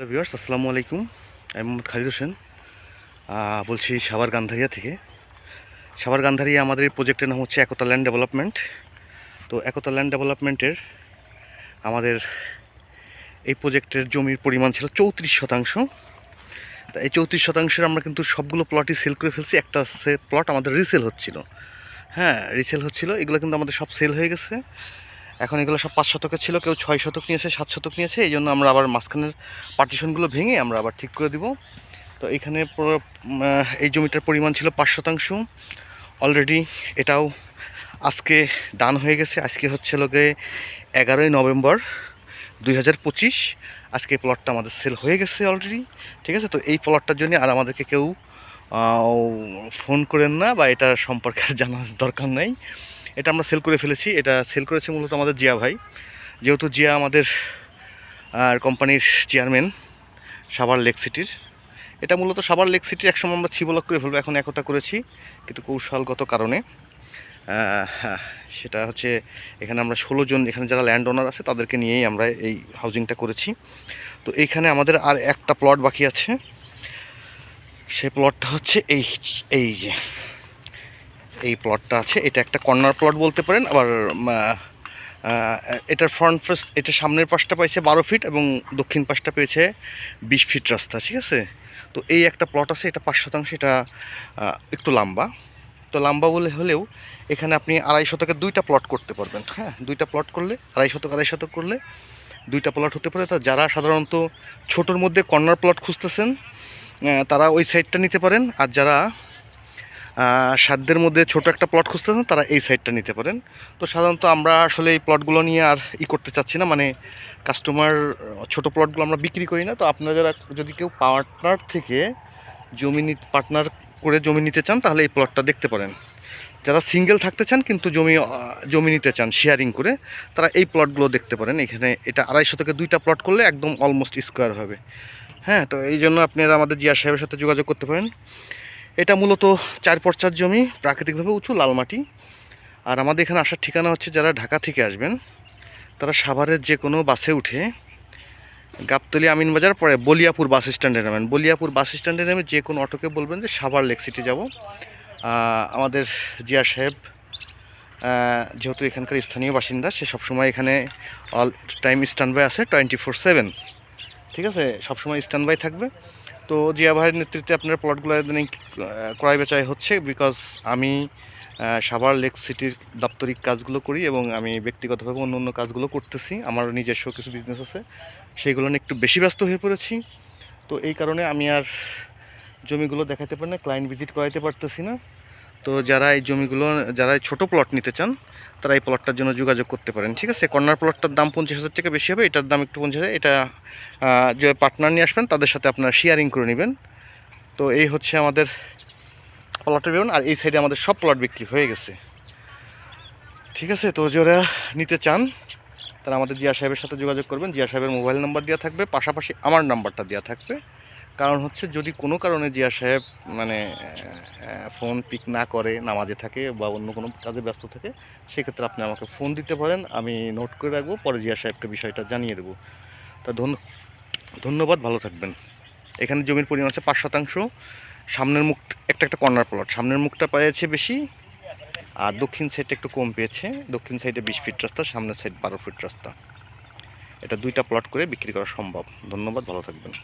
Viewers, আসসালামু আলাইকুম। আমি মোহাম্মদ খালিদ হোসেন। বলছি সাভার গান্ধারিয়া থেকে। সাভার গান্ধারিয়া আমাদের এই প্রজেক্টের নাম হচ্ছে একতা ল্যান্ড ডেভেলপমেন্ট তো একতা ল্যান্ড ডেভেলপমেন্টের আমাদের এই প্রজেক্টের জমির পরিমাণ ছিল চৌত্রিশ শতাংশ। তা এই চৌত্রিশ শতাংশের আমরা কিন্তু সবগুলো প্লটই সেল করে ফেলছি। একটা সে প্লট আমাদের রিসেল হচ্ছিল। হ্যাঁ রিসেল হচ্ছিল। এগুলো কিন্তু আমাদের সব সেল হয়ে গেছে। এখন এগুলো সব পাঁচ শতকের ছিল, কেউ ছয় শতক নিয়েছে, সাত শতক নিয়েছে, এই জন্য আমরা আবার মাঝখানের পার্টিশনগুলো ভেঙে আমরা আবার ঠিক করে দিব। তো এখানে এই জমিটার পরিমাণ ছিল পাঁচ শতাংশ। অলরেডি এটাও আজকে ডান হয়ে গেছে। আজকে হচ্ছে লোকে এগারোই নভেম্বর দুই হাজার পঁচিশ। আজকে এই প্লটটা আমাদের সেল হয়ে গেছে অলরেডি ঠিক আছে? তো এই প্লটটার জন্য আর আমাদেরকে কেউ ফোন করেন না বা এটার সম্পর্কে জানার দরকার নাই। এটা আমরা সেল করে ফেলেছি। এটা সেল করেছে মূলত আমাদের জিয়া ভাই। যেহেতু জিয়া আমাদের আর কোম্পানির চেয়ারম্যান সাভার লেক সিটির। এটা মূলত সাভার লেক সিটির একসময় আমরা ছিবলক করে ফেলব এখন একতা করেছি। কিন্তু কৌশলগত কারণে হ্যাঁ, সেটা হচ্ছে এখানে আমরা ষোলো জন এখানে যারা ল্যান্ড ওনার আছে তাদেরকে নিয়েই আমরা এই হাউজিংটা করেছি। তো এইখানে আমাদের আর একটা প্লট বাকি আছে। সে প্লটটা হচ্ছে এই এই যে। এই প্লটটা আছে। এটা একটা কর্নার প্লট বলতে পারেন। আবার এটার ফ্রন্ট ফেস এটা সামনের পাশটা পাইছে বারো ফিট এবং দক্ষিণ পাশটা পেয়েছে বিশ ফিট রাস্তা, ঠিক আছে? তো এই একটা প্লট আছে, এটা পাঁচ শতাংশ, এটা একটু লম্বা। তো লম্বা বলে হলেও এখানে আপনি আড়াই শতকের দুইটা প্লট করতে পারবেন হ্যাঁ? দুইটা প্লট করলে, আড়াই শতক আড়াই শতক করলে দুইটা প্লট হতে পারে। তা যারা সাধারণত ছোটোর মধ্যে কর্নার প্লট খুঁজতেছেন তারা ওই সাইডটা নিতে পারেন। আর যারা সাধ্যের মধ্যে ছোট একটা প্লট খুঁজতেছেন তারা এই সাইডটা নিতে পারেন। তো সাধারণত আমরা আসলে এই প্লটগুলো নিয়ে আর ই করতে চাচ্ছি না মানে কাস্টমার ছোট প্লটগুলো আমরা বিক্রি করি না। তো আপনারা যারা যদি কেউ পার্টনার থেকে জমি পার্টনার করে জমি নিতে চান, তাহলে এই প্লটটা দেখতে পারেন। যারা সিঙ্গেল থাকতে চান, কিন্তু জমি জমি নিতে চান শেয়ারিং করে, তারা এই প্লটগুলো দেখতে পারেন। এখানে এটা আড়াইশো থেকে দুইটা প্লট করলে একদম অলমোস্ট স্কোয়ার হবে। হ্যাঁ তো এই জন্য আপনারা আমাদের জিয়া সাহেবের সাথে যোগাযোগ করতে পারেন। এটা মূলত চার পর্চার জমি, প্রাকৃতিকভাবে উঁচু লাল মাটি। আর আমাদের এখানে আসার ঠিকানা হচ্ছে যারা ঢাকা থেকে আসবেন, তারা সাভারের যে কোনো বাসে উঠে গাবতলি আমিনবাজার পরে বলিয়াপুর বাস স্ট্যান্ডে নামেন। বলিয়াপুর বাস স্ট্যান্ডে নেমে যে কোনো অটোকে বলবেন যে সাভার লেক সিটি যাব। আমাদের জিয়া সাহেব যেহেতু এখানকার স্থানীয় বাসিন্দা, সে সবসময় এখানে অল টাইম স্ট্যান্ড বাই আছে টোয়েন্টি ফোর সেভেন। ঠিক আছে? সবসময় স্ট্যান্ড বাই থাকবে। তো জিয়া ভাইয়ের নেতৃত্বে আপনার প্লটগুলো আহ, ক্রয় বেচায় হচ্ছে বিকজ আমি সাভার লেক সিটির দাপ্তরিক কাজগুলো করি এবং আমি ব্যক্তিগতভাবে অন্য অন্য কাজগুলো করতেছি। আমার নিজস্ব কিছু বিজনেস আছে। সেইগুলো নিয়ে একটু বেশি ব্যস্ত হয়ে পড়েছি। তো এই কারণে আমি আর জমিগুলো দেখাতে পারি না ক্লায়েন্ট ভিজিট করাইতে পারতেছি না। তো যারা এই জমিগুলো, যারা ছোটো প্লট নিতে চান, তারা এই প্লটটার জন্য যোগাযোগ করতে পারেন, ঠিক আছে? কর্নার প্লটটার দাম পঞ্চাশ হাজার টাকা বেশি হবে, এটার দাম একটু পঞ্চাশ এটা যে পার্টনার নিয়ে আসবেন, তাদের সাথে আপনারা শেয়ারিং করে নেবেন। তো এই হচ্ছে আমাদের প্লটের বেরোন আর এই সাইডে আমাদের সব প্লট বিক্রি হয়ে গেছে। ঠিক আছে? তো যারা নিতে চান, তারা আমাদের জিয়া সাহেবের সাথে যোগাযোগ করবেন। জিয়া সাহেবের মোবাইল নাম্বার দেওয়া থাকবে, পাশাপাশি আমার নাম্বারটা দেওয়া থাকবে। কারণ হচ্ছে যদি কোনো কারণে জিয়া সাহেব মানে ফোন পিক না করে, নামাজে থাকে বা অন্য কোনো কাজে ব্যস্ত থাকে, সেক্ষেত্রে আপনি আমাকে ফোন দিতে পারেন, আমি নোট করে রাখব, পরে জিয়া সাহেবকে বিষয়টা জানিয়ে দেবো। তা ধন্য, ধন্যবাদ, ভালো থাকবেন। এখানে জমির পরিমাণ আছে পাঁচ শতাংশ। সামনের মুখ, একটা একটা কর্নার প্লট সামনের মুখটা পেয়েছে বেশি, আর দক্ষিণ সাইডটা একটু কম পেয়েছে। দক্ষিণ সাইডে বিশ ফিট রাস্তা, সামনের সাইড বারো ফিট রাস্তা। এটা দুইটা প্লট করে বিক্রি করা সম্ভব। ধন্যবাদ, ভালো থাকবেন।